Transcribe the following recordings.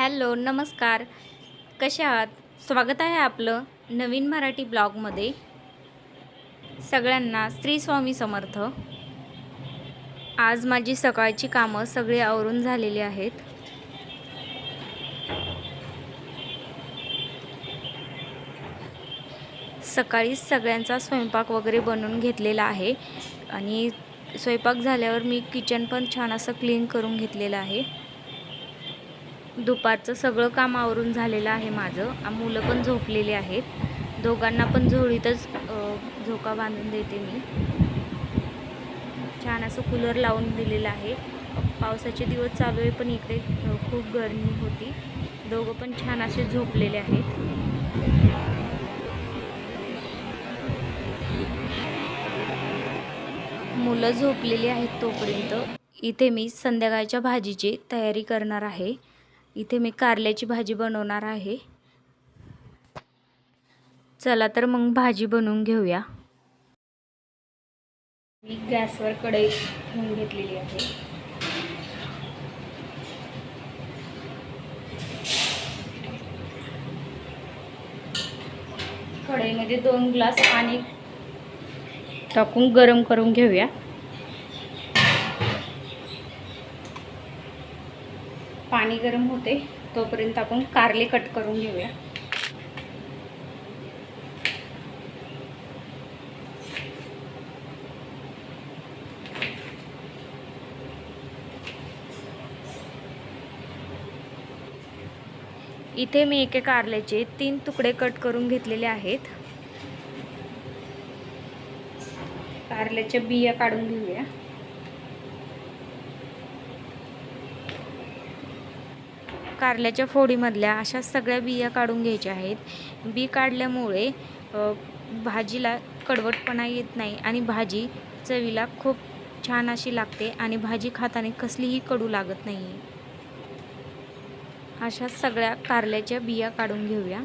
Hello नमस्कार. कसे आहात? स्वागत आहे आपलं नवीन मराठी ब्लॉगमध्ये. सगळ्यांना श्री स्वामी समर्थ. आज माझी सकाळची कामं सगळी आवरून झालेली आहेत. सकाळीच सगळ्यांचा स्वयंपाक वगैरे बनवून घेतलेला आहे आणि स्वयंपाक झाल्यावर मी किचन पण छान असं क्लीन करून घेतलेलं आहे. दुपारचं सगळं काम आवरून झालेलं आहे माझं. मुलं पण झोपलेली आहेत. दोघांना पण झोळीतच झोका बांधून देते मी. छान असं कूलर लावून दिलेलं आहे. पावसाचे दिवस चालू आहे पण इकडे खूप गरमी होती. दोघं पण छान असे झोपलेले आहेत. मुलं झोपलेली आहेत तोपर्यंत. इथे मी संध्याकाळच्या भाजीची तयारी करणार आहे. इथे मी कारल्याची भाजी बनवणार आहे. चला तर मग भाजी बनवून घेऊया. मी गॅसवर कढई घेऊन घेतलेली आहे. कढईमध्ये दोन ग्लास पाणी टाकून गरम करून घेऊया. पाणी गरम होते तोपर्यंत आपण कारले कट करून घेऊया. इथे मी एके कारल्याचे तीन तुकडे कट करून घेतलेले आहेत. कारल्याच्या बिया काढून घेऊया. कारल्याच्या फोडीमधल्या अशा सगळ्या बिया काढून घ्यायच्या आहेत. बी काढल्यामुळे भाजीला कडवटपणा येत नाही आणि भाजी चवीला खूप छान अशी लागते आणि भाजी खाताना कसलीही कडू लागत नाही अशा सगळ्या कारल्याच्या बिया काढून घेऊया.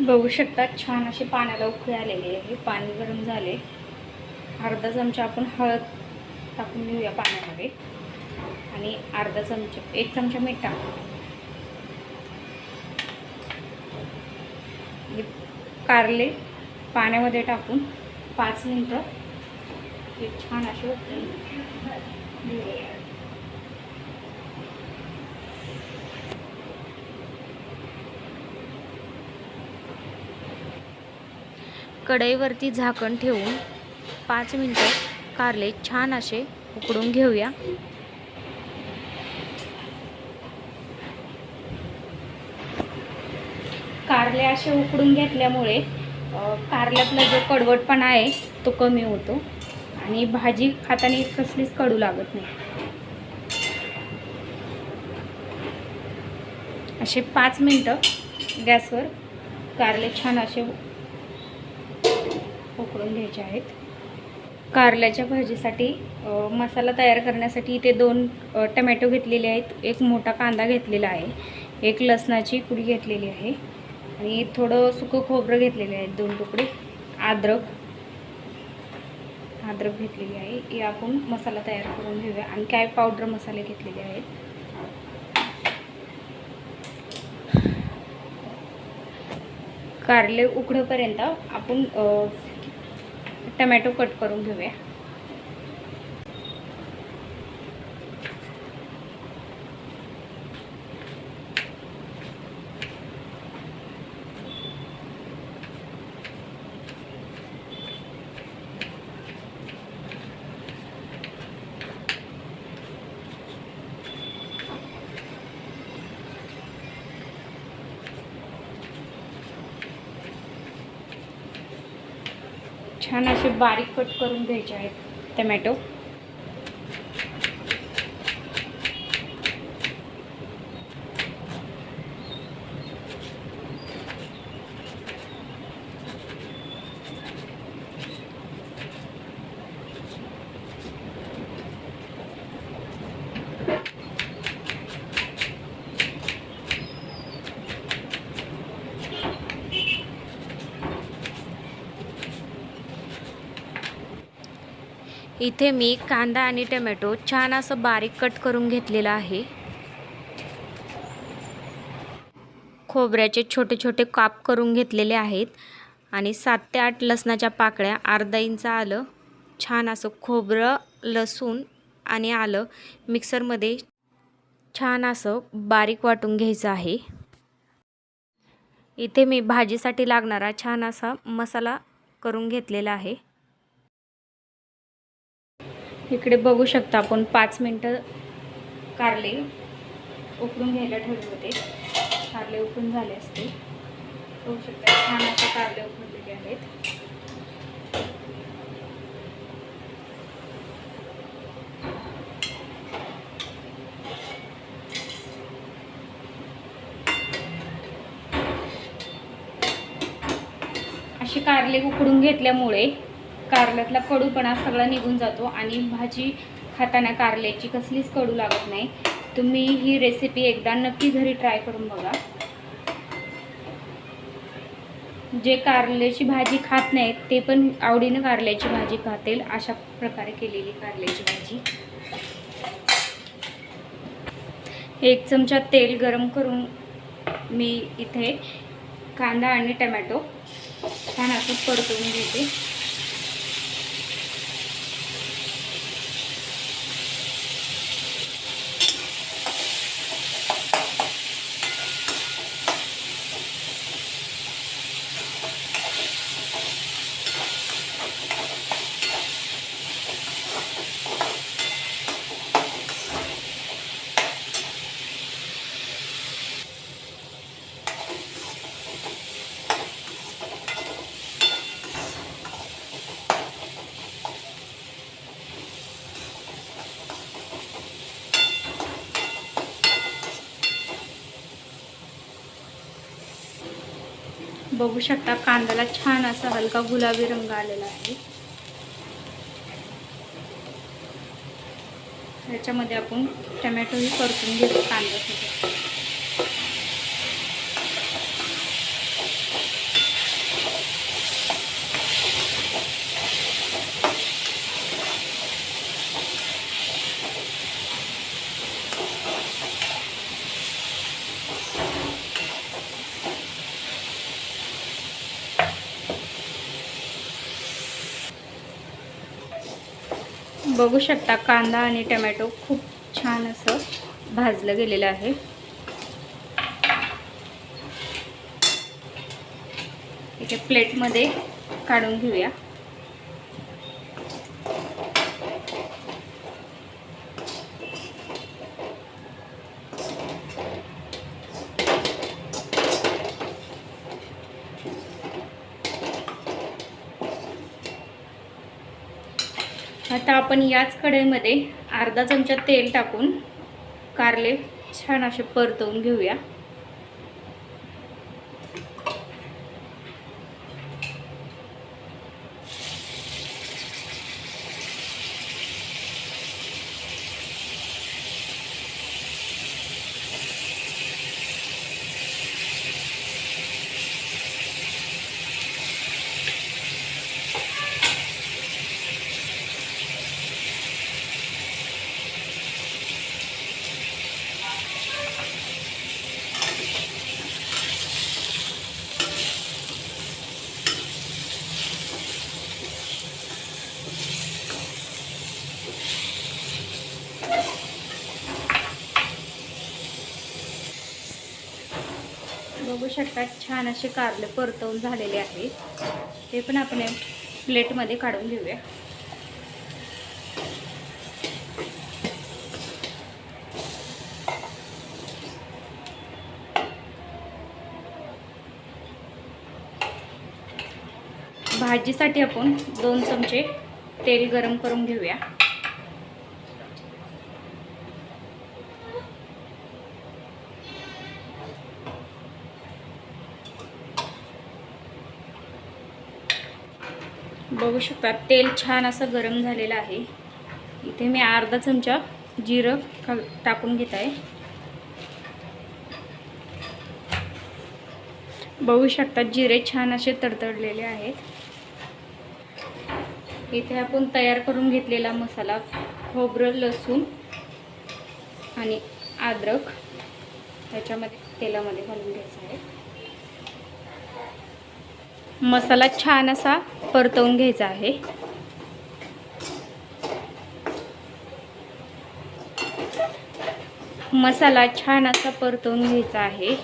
बघू शकता छान असे पाण्याला उकळी आलेली आहे. पाणी गरम झाले. अर्धा चमचा आपण हळद टाकून घेऊया पाण्यामध्ये. आणि अर्धा चमचा एक चमचा मीठ. टाकू हे कारले पाण्यामध्ये टाकून पाच मिनटं हे छान असे होते कढईवरती झाकण ठेवून पाच मिनटं कारले छान असे उकडून घेऊया. कारले असे उकडून घेतल्यामुळे कारल्यातला जो कडवटपणा आहे तो कमी होतो. आणि भाजी खाताना कसलीच कडू लागत नाही. असे पाच मिनटं गॅसवर कारले छान असे उकडून घ्यायचे आहेत. कारल्याच्या भाजीसाठी मसाला तयार करण्यासाठी इथे दोन टमॅटो घेतलेले आहेत. एक मोठा कांदा घेतलेला आहे. एक लसणाची पुडी घेतलेली आहे. आणि थोडं सुकं खोबरं घेतलेले आहेत दोन तुकडे. अद्रक. अद्रक घेतलेली आहे. हे आपण मसाला तयार करून घेऊया. आणि काय पावडर मसाले घेतलेले आहेत. कारले उकडंपर्यंत आपण टमॅटो कट करून घेऊया. छान असे बारीक कट करून घ्यायचे आहेत टमॅटो. इथे मी कांदा आणि टमॅटो छान असं बारीक कट करून घेतलेलं आहे. खोबऱ्याचे छोटे छोटे काप करून घेतलेले आहेत आणि सात ते आठ लसणाच्या पाकळ्या अर्धा इंच आलं छान असं खोबरं लसूण आणि आलं मिक्सरमध्ये छान असं बारीक वाटून घ्यायचं आहे. इथे मी भाजीसाठी लागणारा छान असा मसाला करून घेतलेला आहे. इकडे बघू शकता आपण पाच मिनटं कारले उकळून घ्यायला ठेवले होते. कारले उकळून झाले असते. बघू शकता छान असे कारले उकळलेले आहेत. असे कारले उकडून घेतल्यामुळे कारल्यातला कडूपणा सगळा निघून जातो आणि भाजी खाताना कारल्याची कसलीच कडू लागत नाही. तुम्ही ही रेसिपी एकदा नक्की घरी ट्राय करून बघा. जे कारल्याची भाजी खात नाहीत ते पण आवडीनं कारल्याची भाजी खातील. अशा प्रकारे केलेली कारल्याची भाजी. एक चमचा तेल गरम करून मी इथे कांदा आणि टमॅटो छान असं परतवून घेते. बघू शकता कांद्याला छान असा हलका गुलाबी रंग आलेला आहे. याच्यामध्ये आपण टमॅटोही परतून घेतो कांद्यासोबत. बघू शकता कांदा आणि टमॅटो खूप छान असं भाजलं गेलेलं आहे. इथे प्लेटमध्ये काढून घेऊया. आता आपण याच कढईमध्ये अर्धा चमचा तेल टाकून कारले छान असे परतवून घेऊया. बघू शकता छान असे कारले परतवून झालेले आहेत. ते पण आपण प्लेटमध्ये काढून घेऊया. भाजीसाठी आपण दोन चमचे तेल गरम करून घेऊया. बघू शकता तेल छान असं गरम झालेलं आहे. इथे मी अर्धा चमचा जिरं का टाकून घेत आहे. बघू शकता जिरे छान असे तडतडलेले आहेत. इथे आपण तयार करून घेतलेला मसाला खोबरं लसूण आणि अद्रक ह्याच्यामध्ये तेलामध्ये घालून घ्यायचं आहे. मसाला छान असा परतवून घ्यायचा आहे. मसाला छान असा परतवून घ्यायचा आहे.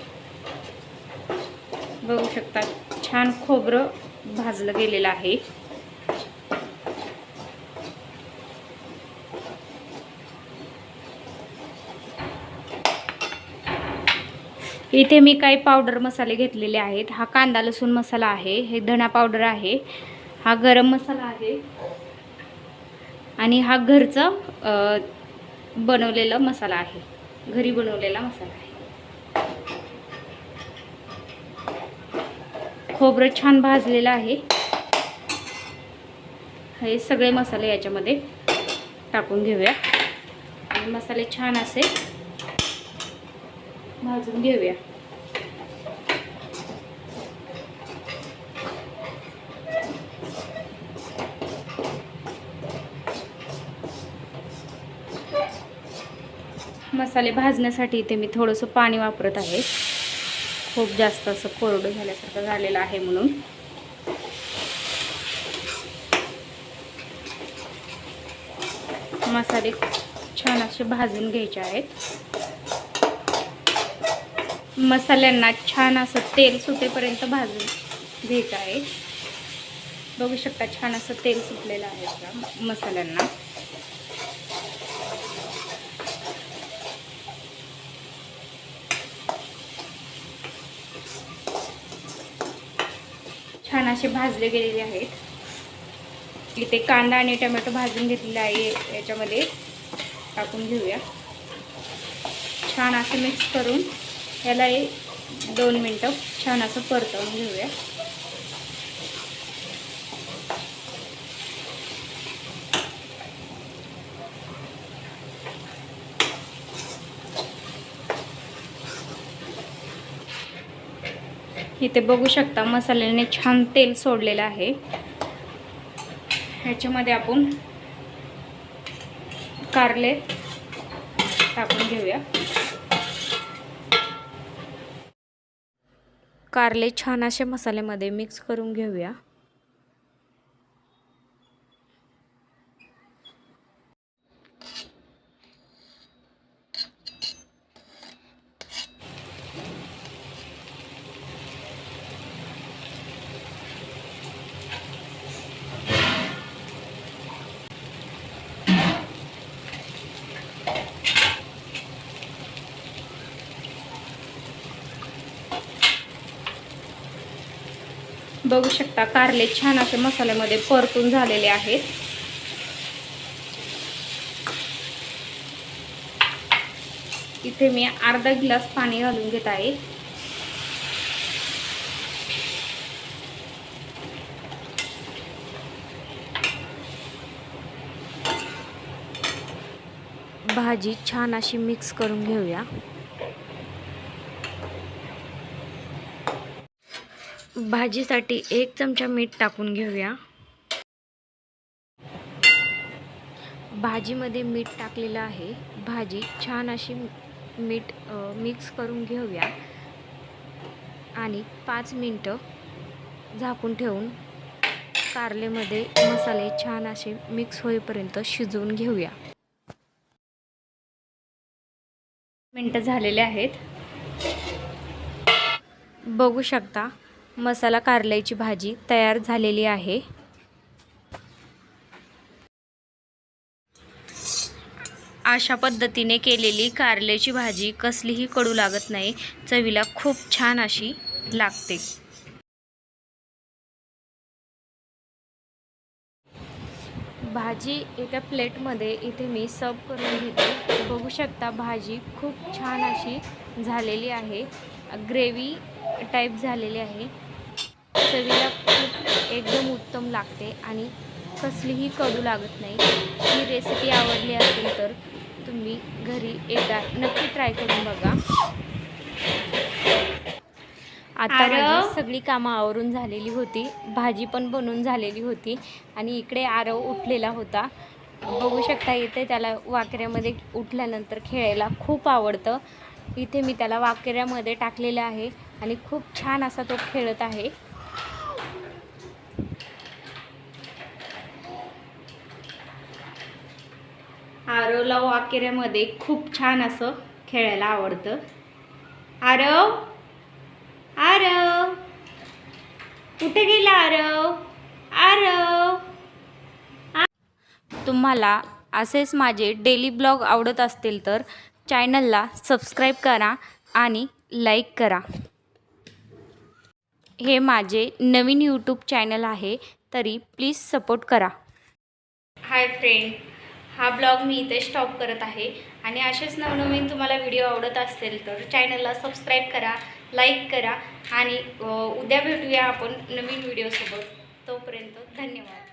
बघू शकता छान खोबरं भाजलं गेलेलं आहे. इथे मी काही पावडर मसाले घेतलेले आहेत. हा कांदा लसूण मसाला आहे. हे धणा पावडर आहे. हा गरम मसाला आहे. आणि हा घरचं बनवलेला मसाला आहे. घरी बनवलेला मसाला आहे. खोबरं छान भाजलेलं आहे. हे सगळे मसाले याच्यामध्ये टाकून घेऊया. आणि मसाले छान असे भाजून घेऊया. मसाले भाजण्यासाठी इथे मी थोडंसं पाणी वापरत आहे. खूप जास्त असं कोरडं झाल्यासारखं झालेलं आहे म्हणून. मसाले छान असे भाजून घ्यायचे आहेत. मसाल्यांना छान असं तेल सुटेपर्यंत भाजून घ्यायचं आहे. बघू शकता छान असं तेल सुटलेलं आहे का मसाल्यांना. छान असे भाजले गेलेले आहेत. इथे कांदा आणि टोमॅटो भाजून घेतलेला आहे याच्यामध्ये. टाकून घेऊया. छान असं मिक्स करून ह्याला एक दोन मिनटं छान असं परतवून घेऊया. इथे बघू शकता मसाल्याने छान तेल सोडलेलं आहे. ह्याच्यामध्ये आपण कारले टाकून घेऊया. कारले छान असे मसाल्यामध्ये मिक्स करून घेऊया. बघू शकता कारले छान असे मसाल्यामध्ये परतून झालेले आहेत. इथे मी अर्धा गिलास पाणी घालून घेत आहे. भाजी छान अशी मिक्स करून घेऊया. भाजीसाठी एक चमचा मीठ टाकून घेऊया. भाजीमध्ये मीठ टाकलेलं आहे. भाजी छान अशी मीठ मिक्स करून घेऊया. आणि पाच मिनटं झाकून ठेवून कारलेमध्ये मसाले छान असे मिक्स होईपर्यंत शिजवून घेऊया. मिनटं झालेले आहेत. बघू शकता मसाला कारल्याची भाजी तयार झालेली आहे. अशा पद्धतीने केलेली कारल्याची भाजी कसलीही कडू लागत नाही चवीला खूप छान अशी लागते. भाजी एका प्लेटमध्ये इथे मी सर्व करून घेते. बघू शकता भाजी खूप छान अशी झालेली आहे. ग्रेव्ही टाईप झालेली आहे. चवीला खूप एकदम उत्तम लागते आणि कसलीही कडू लागत नाही. ही रेसिपी आवडली असेल तर तुम्ही घरी एकदा नक्की ट्राय करून बघा. आता माझी सगळी कामं आवरून झालेली होती. भाजी पण बनवून झालेली होती आणि इकडे आरव उठलेला होता. बघू शकता इथे त्याला वाकऱ्यामध्ये उठल्यानंतर खेळायला खूप आवडतं. इथे मी त्याला वाकेऱ्यामध्ये टाकलेलं आहे आणि खूप छान असा तो खेळत आहे. आरवला वाकेऱ्यामध्ये खूप छान असं खेळायला आवडतं. आरव? आरव? कुठे गेला आरव? आरव? तुम्हाला असेच माझे डेली ब्लॉग आवडत असतील तर चॅनलला सबस्क्राईब करा आणि लाईक करा. हे माझे नवीन यूट्यूब चॅनल आहे तरी प्लीज सपोर्ट करा. हाय फ्रेंड हा ब्लॉग मी इथे स्टॉप करत आहे. आणि असेच नवनवीन तुम्हाला व्हिडिओ आवडत असेल तर चॅनलला सबस्क्राईब करा लाईक करा आणि उद्या भेटूया आपण नवीन व्हिडिओसोबत. तोपर्यंत धन्यवाद.